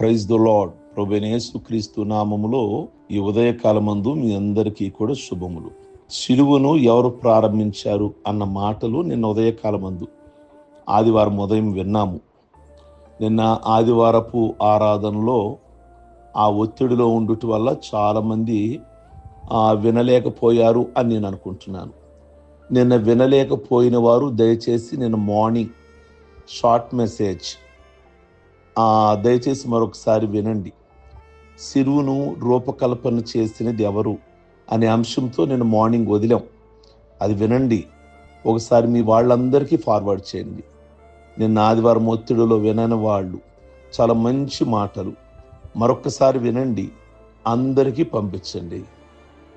Praise the lord ప్రభునేసు క్రీస్తు నామములో ఈ ఉదయకాలమందు మీ అందరికీ కూడా శుభములు. సిలువను ఎవరు ప్రారంభించారు అన్న మాటలు నిన్న ఉదయకాలమందు. ఆదివారం ఉదయం విన్నాము. నిన్న ఆదివారపు ఆరాధనలో ఆ ఒత్తిడిలో ఉండుట వల్ల చాలామంది వినలేకపోయారు అని నేను అనుకుంటున్నాను. నిన్న వినలేకపోయిన వారు దయచేసి నిన్న మార్నింగ్ షార్ట్ మెసేజ్ దయచేసి మరొకసారి వినండి. సిరువును రూపకల్పన చేసినది ఎవరు అనే అంశంతో నేను మార్నింగ్ వదిలాం. అది వినండి. ఒకసారి మీ వాళ్ళందరికీ ఫార్వర్డ్ చేయండి. నిన్న ఆదివారం ఒత్తిడిలో వినని వాళ్ళు. చాలా మంచి మాటలు. మరొకసారి వినండి. అందరికీ పంపించండి.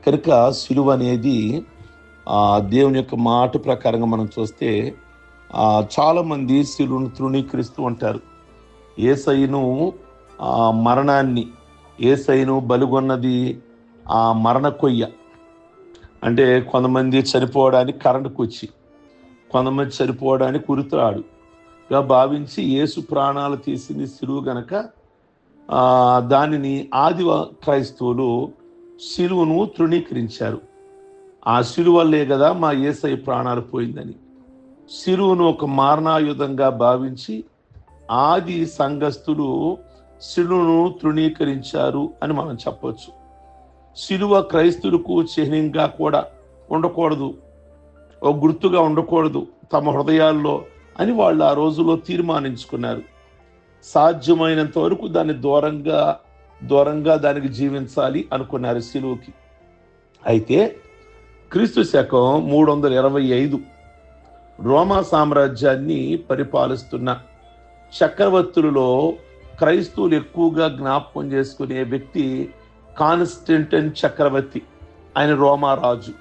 కనుక సిలువ అనేది దేవుని యొక్క మాట ప్రకారంగా మనం చూస్తే చాలామంది శిలువును తృణీకరిస్తూ ఉంటారు. ఏసైను ఆ, మరణాన్ని ఏసైను బలుగొన్నది ఆ మరణ కొయ్య. అంటే కొంతమంది చనిపోవడానికి కరెంటు కుచ్చి కొంతమంది చనిపోవడానికి కురుతాడుగా భావించి ఏసు ప్రాణాలు తీసింది సిలువు గనక దానిని ఆది క్రైస్తవులు సిలువను తృణీకరించారు. ఆ సిలువల్లే కదా మా ఏసై ప్రాణాలు పోయిందని. సిలువను ఒక మారణాయుధంగా భావించి ఆది సంఘస్థులు శిలును తృణీకరించారు అని మనం చెప్పవచ్చు. శిలువ క్రైస్తులకు చిహ్నంగా కూడా ఉండకూడదు. ఒక గుర్తుగా ఉండకూడదు తమ హృదయాల్లో అని వాళ్ళు ఆ రోజుల్లో తీర్మానించుకున్నారు. సాధ్యమైనంత వరకు దాన్ని దూరంగా దూరంగా దానికి జీవించాలి అనుకున్నారు శిలువకి. అయితే క్రీస్తు శకం మూడు వందల ఇరవై ఐదు రోమా సామ్రాజ్యాన్ని పరిపాలిస్తున్న చక్రవర్తులలో క్రైస్తవులు ఎక్కువగా జ్ఞాపకం చేసుకునే వ్యక్తి కాన్స్టెంటన్ చక్రవర్తి ఆయన రోమారాజు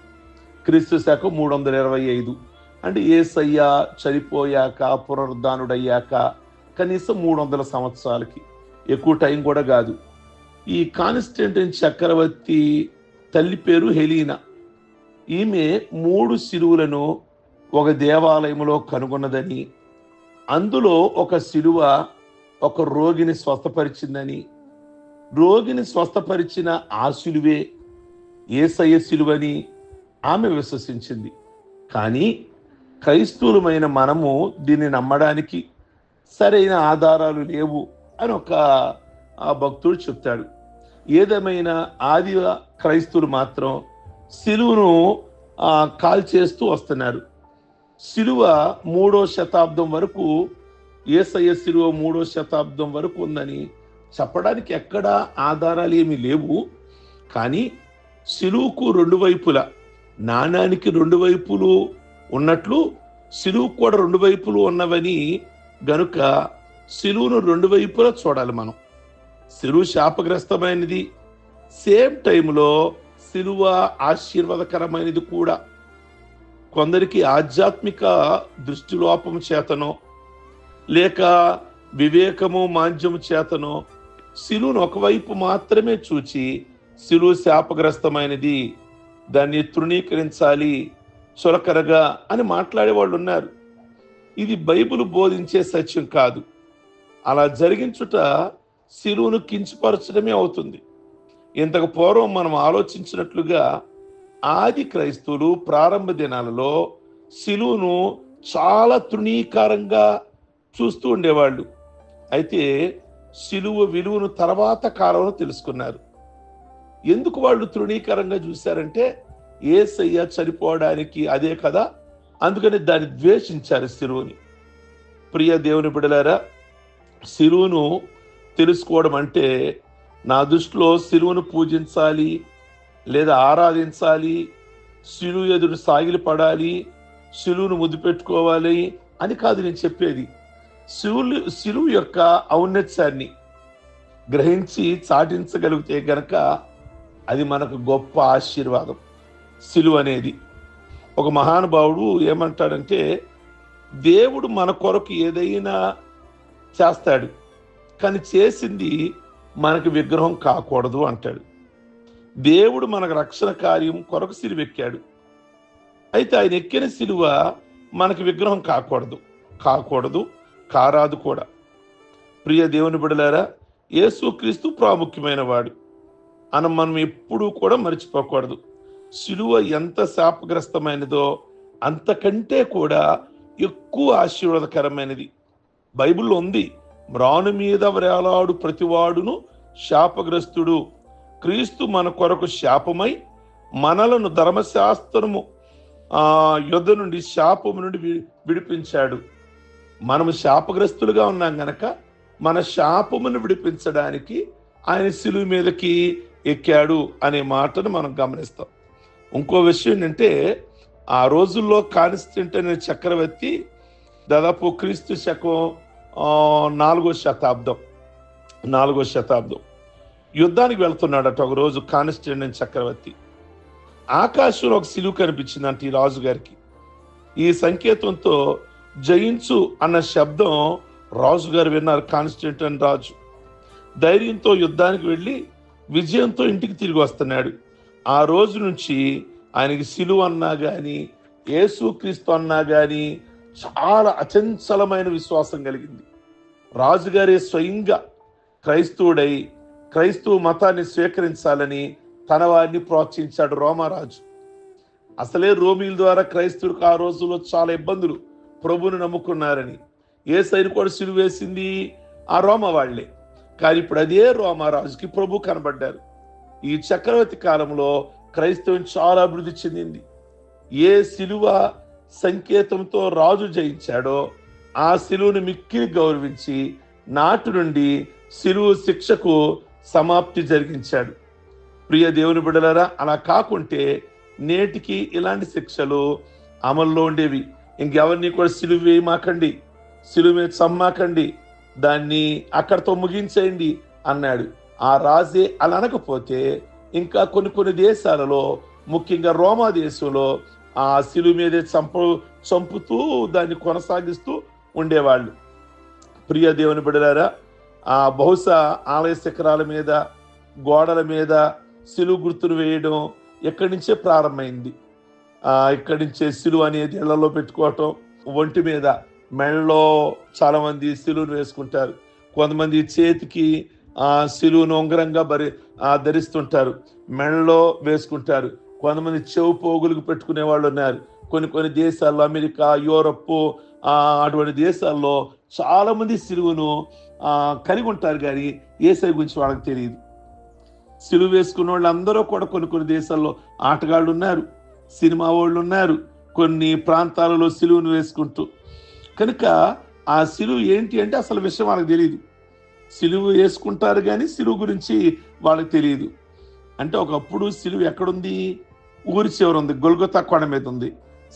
క్రీస్తు శాఖ మూడు వందల ఇరవై ఐదు. అంటే ఏసయ్య చనిపోయాక పునరుద్ధానుడయ్యాక కనీసం మూడు వందల సంవత్సరాలకి. ఎక్కువ టైం కూడా కాదు. ఈ కాన్స్టెంటన్ చక్రవర్తి తల్లి పేరు హెలీనా. ఈమె మూడు శిలువులను ఒక దేవాలయంలో కనుగొన్నదని అందులో ఒక శిలువ ఒక రోగిని స్వస్థపరిచిందని. రోగిని స్వస్థపరిచిన ఆ శిలువే ఏసయ్య శిలువని ఆమె విశ్వసించింది. కానీ క్రైస్తవులమైన మనము దీన్ని నమ్మడానికి సరైన ఆధారాలు లేవు అని ఒక ఆ భక్తుడు చెప్తాడు. ఏదేమైనా ఆది క్రైస్తవులు మాత్రం శిలువును కాల్ కాల్చేస్తూ వస్తున్నారు. సిలువ మూడో శతాబ్దం వరకు ఏసయ్య సిలువ మూడో శతాబ్దం వరకు ఉందని చెప్పడానికి ఎక్కడా ఆధారాలు ఏమీ లేవు. కానీ సిలువుకు రెండు వైపులా నాణానికి రెండు వైపులు ఉన్నట్లు సిలువు కూడా రెండు వైపులు ఉన్నవని గనుక సిలువును రెండు వైపులా చూడాలి మనం. సిలువు శాపగ్రస్తమైనది. సేమ్ టైంలో సిలువ ఆశీర్వాదకరమైనది కూడా. కొందరికి ఆధ్యాత్మిక దృష్టిలోపం చేతనో లేక వివేకము మాంద్యము చేతనో శిలువును ఒకవైపు మాత్రమే చూచి శిలువు శాపగ్రస్తమైనది దాన్ని తృణీకరించాలి చులకరగా అని మాట్లాడే వాళ్ళు ఉన్నారు. ఇది బైబిల్ బోధించే సత్యం కాదు. అలా జరిగించుట శిలువును కించపరచడమే అవుతుంది. ఇంతకు పూర్వం మనం ఆలోచించినట్లుగా ఆది క్రైస్తవులు ప్రారంభ దినాలలో శిలువును చాలా తృణీకారంగా చూస్తూ ఉండేవాళ్ళు. అయితే శిలువు విలువను తర్వాత కాలంలో తెలుసుకున్నారు. ఎందుకు వాళ్ళు తృణీకరంగా చూశారంటే ఏసయ్య చనిపోవడానికి అదే కదా అందుకని దాన్ని ద్వేషించారు శిలువుని ప్రియ దేవుని బిడలారా శిలువును తెలుసుకోవడం అంటే నా దృష్టిలో శిలువును పూజించాలి లేదా ఆరాధించాలి శిలువు ఎదురు సాగిలి పడాలి సిలువును ముద్దు పెట్టుకోవాలి అని కాదు నేను చెప్పేది. శివులు శిలువు యొక్క ఔన్నత్యాన్ని గ్రహించి చాటించగలిగితే గనక అది మనకు గొప్ప ఆశీర్వాదం. శిలువ అనేది ఒక మహానుభావుడు ఏమంటాడంటే దేవుడు మన కొరకు ఏదైనా చేస్తాడు కానీ చేసింది మనకు విగ్రహం కాకూడదు అంటాడు. దేవుడు మనకు రక్షణ కార్యం కొరకు సిలువెక్కాడు. అయితే ఆయన ఎక్కిన సిలువ మనకి విగ్రహం కాకూడదు. కాకూడదు కారాదు కూడా. ప్రియ దేవుని బిడలారా యేసుక్రీస్తు ప్రాముఖ్యమైన వాడు. అని మనం ఎప్పుడూ కూడా మర్చిపోకూడదు. శిలువ ఎంత శాపగ్రస్తమైనదో అంతకంటే కూడా ఎక్కువ ఆశీర్వాదకరమైనది. బైబిల్లో ఉంది మ్రాను మీద వ్రేలాడు ప్రతివాడును శాపగ్రస్తుడు. క్రీస్తు మన కొరకు శాపమై మనలను ధర్మశాస్త్రము యుద్ధ నుండి శాపము నుండి విడిపించాడు. మనము శాపగ్రస్తులుగా ఉన్నాం గనక మన శాపమును విడిపించడానికి ఆయన సిలువు మీదకి ఎక్కాడు అనే మాటను మనం గమనిస్తాం. ఇంకో విషయం ఏంటంటే ఆ రోజుల్లో కాన్స్టెంట్ అనే చక్రవర్తి దాదాపు క్రీస్తు శకం నాలుగో శతాబ్దం నాలుగో శతాబ్దం. యుద్ధానికి వెళ్తున్నాడట ఒక రోజు కాన్స్టెంట్ చక్రవర్తి. ఆకాశంలో ఒక సిలువు కనిపించిందంట ఈ రాజుగారికి. ఈ సంకేతంతో జయించు అన్న శబ్దం రాజుగారు విన్నారు కాన్స్టెంటైన్ రాజు. ధైర్యంతో యుద్ధానికి వెళ్ళి విజయంతో ఇంటికి తిరిగి వస్తున్నాడు. ఆ రోజు నుంచి ఆయనకి సిలువ అన్నా కానీ యేసుక్రీస్తు అన్నా కానీ చాలా అచంచలమైన విశ్వాసం కలిగింది. రాజుగారే స్వయంగా క్రైస్తవుడై క్రైస్తవ మతాన్ని స్వీకరించాలని తన వారిని ప్రోత్సహించాడు రోమారాజు. అసలే రోమిల ద్వారా క్రైస్తవులకు ఆ రోజుల్లో చాలా ఇబ్బందులు. ప్రభుని నమ్ముకున్నారని. ఏ సైని కూడా సిలువేసింది ఆ రోమ వాళ్ళే కానీ ఇప్పుడు అదే రోమారాజుకి ప్రభు కనబడ్డారు. ఈ చక్రవర్తి కాలంలో క్రైస్తవం చాలా అభివృద్ధి చెందింది. ఏ సిలువ సంకేతంతో రాజు జయించాడో ఆ సిలువను మిక్కిలి గౌరవించి నాటి నుండి సిలువు శిక్షకు సమాప్తి జరిగించాడు. ప్రియ దేవుని బిడలరా అలా కాకుంటే నేటికి ఇలాంటి శిక్షలు అమల్లో ఉండేవి. ఇంకెవరిని కూడా సిలువ వేయమాకండి సిలువ మీద చమ్మాకండి దాన్ని అక్కడతో ముగించేయండి అన్నాడు. ఆ రాజే అలా అనకపోతే ఇంకా కొన్ని కొన్ని దేశాలలో ముఖ్యంగా రోమా దేశంలో ఆ సిలువ మీదే చంప చంపుతూ దాన్ని కొనసాగిస్తూ ఉండేవాళ్ళు. ప్రియ దేవుని బిడలారా ఆ బహుశా ఆలయ శిఖరాల మీద గోడల మీద సిలువు గుర్తును వేయడం ఎక్కడి నుంచే ప్రారంభమైంది? ఇక్కడి నుంచే సిలువ అనేది ఇళ్ళలో పెట్టుకోవటం ఒంటి మీద మెళ్ళలో చాలామంది సిలువును వేసుకుంటారు. కొంతమంది చేతికి ఆ సిలువును ఉంగరంగా బరి ధరిస్తుంటారు. మెళ్ళలో వేసుకుంటారు. కొంతమంది చెవు పోగులకు పెట్టుకునే వాళ్ళు ఉన్నారు. కొన్ని కొన్ని దేశాల్లో అమెరికా యూరప్ అటువంటి దేశాల్లో చాలామంది సిలువును కలిగి ఉంటారు కానీ ఏసై గురించి వాళ్ళకి తెలియదు. సిలువ వేసుకున్న వాళ్ళు అందరూ కూడా కొన్ని కొన్ని దేశాల్లో ఆటగాళ్ళు ఉన్నారు సినిమా వాళ్ళు ఉన్నారు కొన్ని ప్రాంతాలలో సిలువను వేసుకుంటూ. కనుక ఆ సిలువ ఏంటి అంటే అసలు విషయం వాళ్ళకి తెలియదు. సిలువ వేసుకుంటారు కానీ సిలువ గురించి వాళ్ళకి తెలియదు. అంటే ఒకప్పుడు సిలువ ఎక్కడుంది? ఊరి చివర ఉంది గొల్గొతా కొండ మీద ఉంది.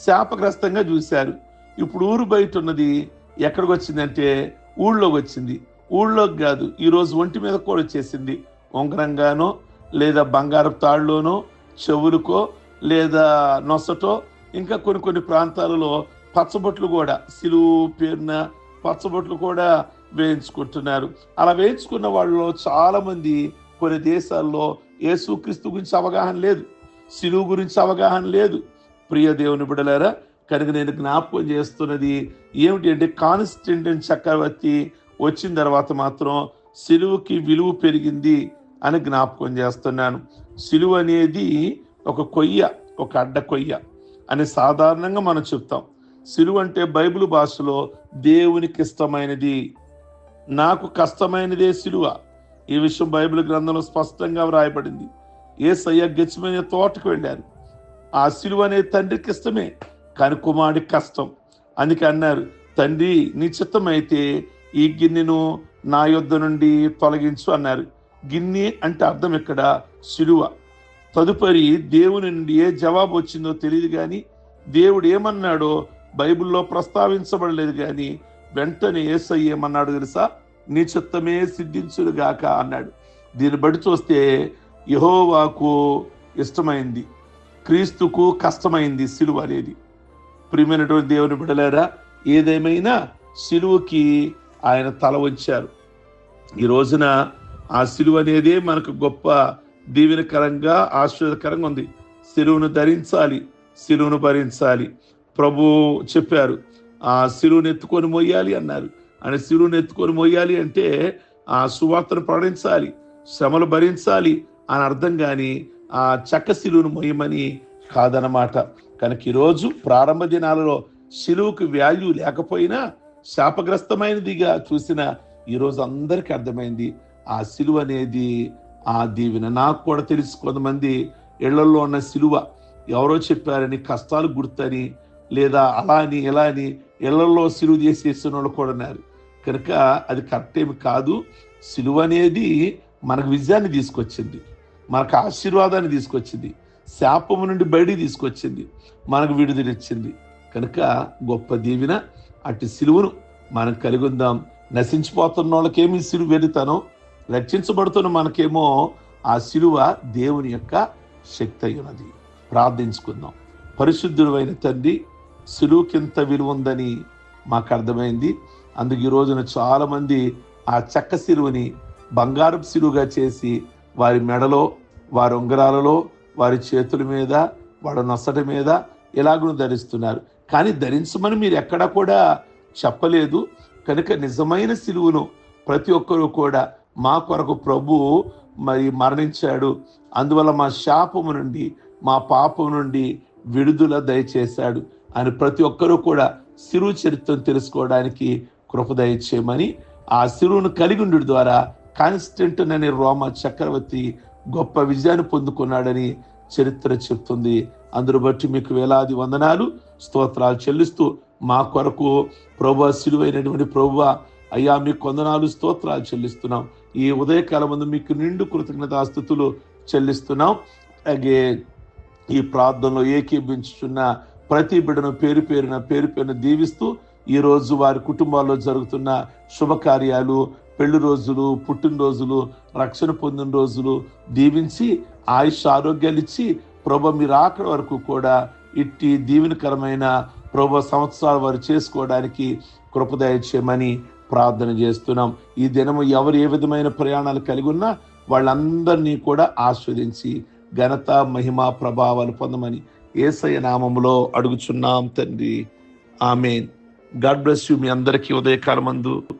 శాపగ్రస్తంగా చూశారు. ఇప్పుడు ఊరు బయట ఉన్నది ఎక్కడికి వచ్చిందంటే ఊళ్ళోకి వచ్చింది. ఊళ్ళోకి కాదు ఈరోజు ఒంటి మీద కూడా వచ్చేసింది ఉంగరంగానో లేదా బంగారపు తాళ్ళలోనో చెవులకో లేదా నొసటో ఇంకా కొన్ని కొన్ని ప్రాంతాలలో పచ్చబొట్లు కూడా సిలువు పేరున పచ్చబొట్లు కూడా వేయించుకుంటున్నారు. అలా వేయించుకున్న వాళ్ళలో చాలామంది కొన్ని దేశాల్లో యేసుక్రీస్తు గురించి అవగాహన లేదు సిలువు గురించి అవగాహన లేదు. ప్రియ దేవుని బిడలారా కనుక నేను జ్ఞాపకం చేస్తున్నది ఏమిటి అంటే కాన్స్టెంటన్ చక్రవర్తి వచ్చిన తర్వాత మాత్రం సిలువుకి విలువ పెరిగింది అని జ్ఞాపకం చేస్తున్నాను. సిలువ అనేది ఒక కొయ్య ఒక అడ్డ కొయ్య అని సాధారణంగా మనం చెప్తాం. సిలువ అంటే బైబిల్ భాషలో దేవునికి ఇష్టమైనది. నాకు కష్టమైనదే సిలువ. ఈ విషయం బైబిల్ గ్రంథంలో స్పష్టంగా వ్రాయబడింది. ఏసయ్య గెచ్చమైన తోటకు వెళ్ళారు. ఆ సిలువ అనే తండ్రికి ఇష్టమే కానీ కుమారుడికి కష్టం. అందుకే అన్నారు తండ్రి నీ చిత్తమైతే ఈ గిన్నెను నా యొద్ద నుండి తొలగించు అన్నారు. గిన్నె అంటే అర్థం ఇక్కడ సిలువ. తదుపరి దేవుని నుండి ఏ జవాబు వచ్చిందో తెలియదు కానీ దేవుడు ఏమన్నాడో బైబిల్లో ప్రస్తావించబడలేదు కానీ వెంటనే ఏసై ఏమన్నాడు తెలుసా? నీ చిత్తమే సిద్ధించుడుగాక అన్నాడు. దీన్ని బట్టి చూస్తే యహోవాకు ఇష్టమైంది. క్రీస్తుకు కష్టమైంది సిలువ అనేది. ప్రియమైనటువంటి దేవుని బిడలేరా ఏదేమైనా సిలువుకి ఆయన తల వంచారు. ఈ రోజున ఆ సిలువ అనేది మనకు గొప్ప దీవెనకరంగా ఆశ్చర్యకరంగా ఉంది. సిలువను ధరించాలి సిలువను భరించాలి. ప్రభు చెప్పారు ఆ సిలువను ఎత్తుకొని మొయ్యాలి అన్నారు. అని సిలువను ఎత్తుకొని మొయ్యాలి అంటే ఆ సువార్తను ప్రకటించాలి శ్రమలు భరించాలి అని అర్థం కానీ ఆ చక్క శిలువును మొయ్యమని కాదనమాట కనుక ఈరోజు ప్రారంభ దినాలలో సిలువుకి వాల్యూ లేకపోయినా శాపగ్రస్తమైనదిగా చూసిన ఈరోజు అందరికీ అర్థమైంది. ఆ సిలువ అనేది ఆ దీవెన. నాకు కూడా తెలుసు కొంతమంది ఇళ్ళలో ఉన్న సిలువ ఎవరో చెప్పారని కష్టాలు గుర్తని లేదా అలా అని ఇలా అని ఇళ్ళలో సిలువ చేసేసిన వాళ్ళు కూడా ఉన్నారు. కనుక అది కరెక్ట్ ఏమి కాదు. సిలువ అనేది మనకు విజయాన్ని తీసుకొచ్చింది. మనకు ఆశీర్వాదాన్ని తీసుకొచ్చింది. శాపము నుండి బయటికి తీసుకొచ్చింది. మనకు విడుదలిచ్చింది కనుక గొప్ప దీవెన. అట్టి సిలువను మనం కలిగి ఉందాం. నశించిపోతున్న వాళ్ళకేమి సిలువ వెళుతాను రక్షించబడుతున్న మనకేమో ఆ సిలువ దేవుని యొక్క శక్తి అయి ఉన్నది ప్రార్థించుకుందాం. పరిశుద్ధుడైన తండ్రి తండ్రి సిలువుకింత విలువ ఉందని మాకు అర్థమైంది. అందుకు ఈ రోజున చాలామంది ఆ చెక్క సిలువని బంగారపు సిలువుగా చేసి వారి మెడలో వారి ఉంగరాలలో వారి చేతుల మీద వాడి నొసట మీద ఇలాగను ధరిస్తున్నారు. కానీ ధరించమని మీరు ఎక్కడా కూడా చెప్పలేదు. కనుక నిజమైన సిలువును ప్రతి ఒక్కరూ కూడా మా కొరకు ప్రభు మరి మరణించాడు. అందువల్ల మా శాపము నుండి మా పాపం నుండి విడుదల దయచేశాడు అని ప్రతి ఒక్కరూ కూడా సిరువు చరిత్రను తెలుసుకోవడానికి కృప దయచేయమని ఆ సిరువును కలిగి ద్వారా కాన్స్టెంటన్ అనే రోమ చక్రవర్తి గొప్ప విజయాన్ని పొందుకున్నాడని చరిత్ర చెప్తుంది. అందరు బట్టి మీకు వేలాది వందనాలు. స్తోత్రాలు చెల్లిస్తూ మా కొరకు ప్రభు సిలువైనటువంటి ప్రభు అయ్యా మీకు వందనాలు స్తోత్రాలు చెల్లిస్తున్నాం. ఈ ఉదయకాలం ముందు మీకు నిండు కృతజ్ఞతాస్థుతులు చెల్లిస్తున్నాం. అలాగే ఈ ప్రార్థనలో ఏకీభించుచున్న ప్రతి బిడ్డను పేరు పేరున పేరు పేరున దీవిస్తూ ఈరోజు వారి కుటుంబాల్లో జరుగుతున్న శుభకార్యాలు పెళ్ళి రోజులు పుట్టినరోజులు రక్షణ పొందిన రోజులు దీవించి ఆయుష్ ఆరోగ్యాలు ఇచ్చి ప్రభ మీరు ఆఖరి వరకు కూడా ఇట్టి దీవెనకరమైన ప్రభ సంవత్సరాలు వారు చేసుకోవడానికి కృపదయ చేయమని ప్రార్థన చేస్తున్నాం. ఈ దినము ఎవరు ఏ విధమైన ప్రయాణాలు కలిగి ఉన్నా వాళ్ళందరినీ కూడా ఆస్వాదించి ఘనత మహిమ ప్రభావాలు పొందమని ఏసయ నామములో అడుగుచున్నాం తండ్రి. ఆమెన్. గాడ్ బ్లెస్ యూ మీ అందరికీ ఉదయకాలమందు.